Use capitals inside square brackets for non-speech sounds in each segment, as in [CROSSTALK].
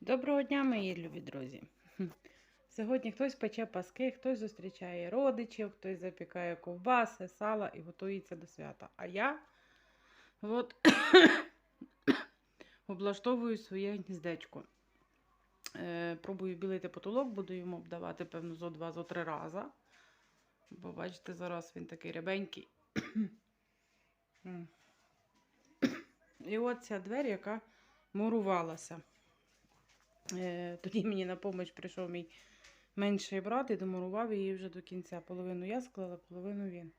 Доброго дня, мої любі друзі. [LAUGHS] Сьогодні хтось пече паски, хтось зустрічає родичів, хтось запікає ковбаси, сала і готується до свята. А я от [COUGHS] облаштовую своє гніздечко. Е, пробую білити потолок, буду йому обдавати, певно, зо два, зо три рази. Бо бачите, зараз він такий рябенький. [COUGHS] [COUGHS] І от ця двері, яка мурувалася. Е, Тоді мені на допомогу прийшов мій менший брат і домурував її вже до кінця. Половину я склала, половину він.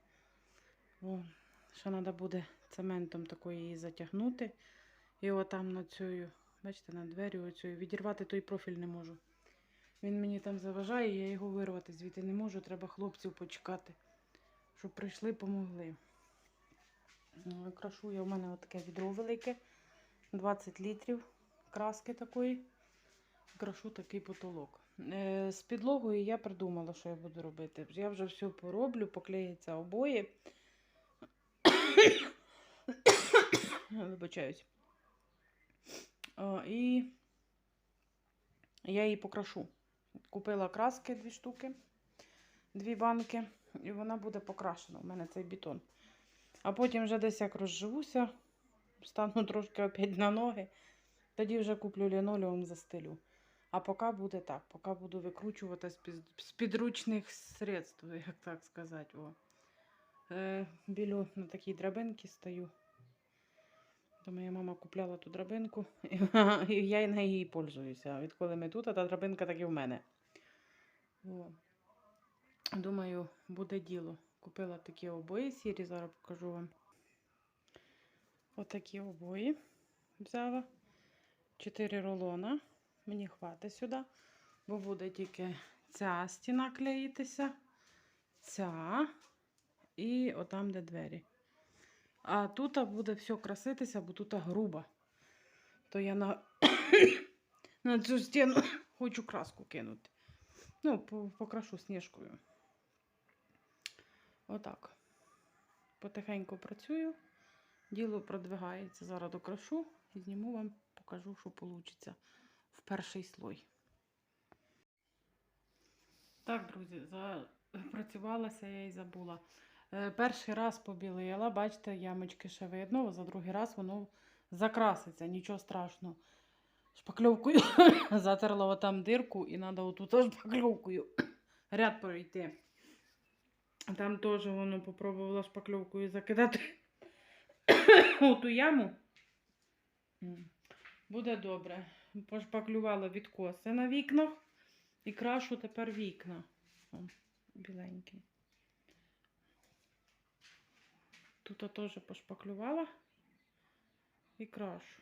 О, ще треба буде цементом такою її затягнути. І отам на цю, бачите, на двері оцю, відірвати той профіль не можу. Він мені там заважає, я його вирвати звідти не можу. Треба хлопців почекати, щоб прийшли, помогли. Ну, Крашу я, у мене таке відро велике, 20 літрів краски такої. Крашу такий потолок. Е, з підлогою я придумала, що я буду робити. Я вже все пороблю, поклеїться обоє. Вибачаюсь. І я її покрашу. Купила краски дві штуки, дві банки, і вона буде покрашена. У мене цей бетон. А потім вже десь як розживуся, стану трошки опять на ноги. Тоді вже куплю лінолеум застелю. А поки буде так, поки буду викручувати з підручних средств, [LAUGHS] як так сказати. О. Е, білю на такій драбинці стою. То моя мама купляла ту драбинку, [LAUGHS] і я нею і пользуюся. Відколи ми тут, а та драбинка так і в мене. О. Думаю, буде діло. Купила такі обої сірі, зараз покажу вам. Отакі обої взяла. Чотири рулона. Мені хватить сюди, бо буде тільки ця стіна клеїтися, ця і отам, де двері. А тут буде все краситися, бо тут груба. То я на, [COUGHS] на цю стіну [COUGHS] хочу краску кинути. Ну, покрашу сніжкою. Отак. Потихеньку працюю. Діло продвигається. Зараз докрашу і зніму вам, покажу, що вийде в перший слой. Так, друзі, запрацювалася я і забула. Е, Перший раз побілила, бачите, ямочки ще видно, за другий раз воно закраситься, нічого страшного. Шпакльовкою [COUGHS] затерла отам дирку і треба отут шпакльовкою [COUGHS] ряд пройти. Там теж воно попробувала шпакльовкою закидати [COUGHS] у ту яму. Буде добре. Пошпаклювала відкоси на вікнах і крашу тепер вікна. О, біленький. Тут теж пошпаклювала і крашу.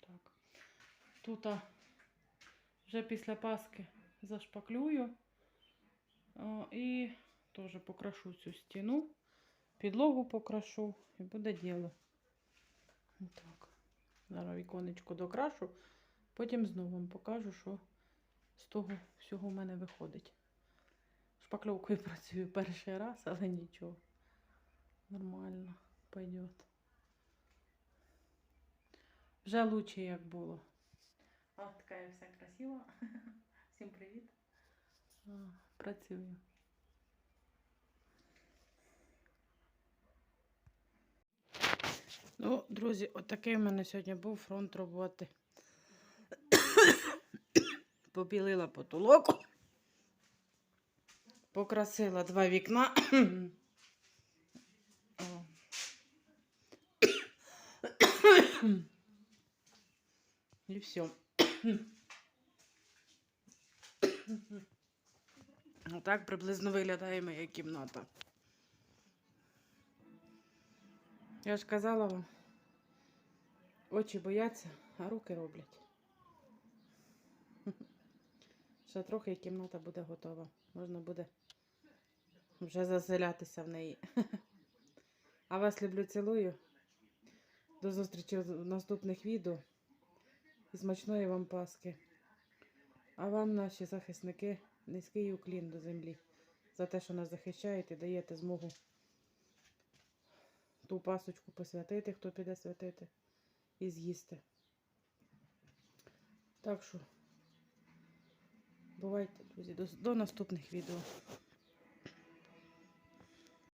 Так. Тут вже після паски зашпаклюю О, і теж покрашу цю стіну, підлогу покрашу і буде діло. Так. Зараз віконечко докрашу, потім знову вам покажу, що з того всього в мене виходить. Шпакльовкою [LAUGHS] працюю перший раз, але нічого. Нормально пойдет. Вже лучше, як було. Ось така я вся красива. [LAUGHS] Всім привіт. Працюю. Ну, друзі, отакий в мене сьогодні був фронт роботи. [COUGHS] Побілила потолок. Покрасила два вікна. [COUGHS] [COUGHS] І все. Отак приблизно виглядає моя кімната. Я ж казала вам, очі бояться, а руки роблять. Ще трохи і кімната буде готова. Можна буде вже заселятися в неї. А вас люблю, цілую. До зустрічі в наступних відео. І смачної вам паски. А вам, наші захисники, низький уклін до землі за те, що нас захищаєте, даєте змогу ту пасочку посвятити, хто піде святити, і з'їсти. Так що, бувайте, друзі, до, до наступних відео.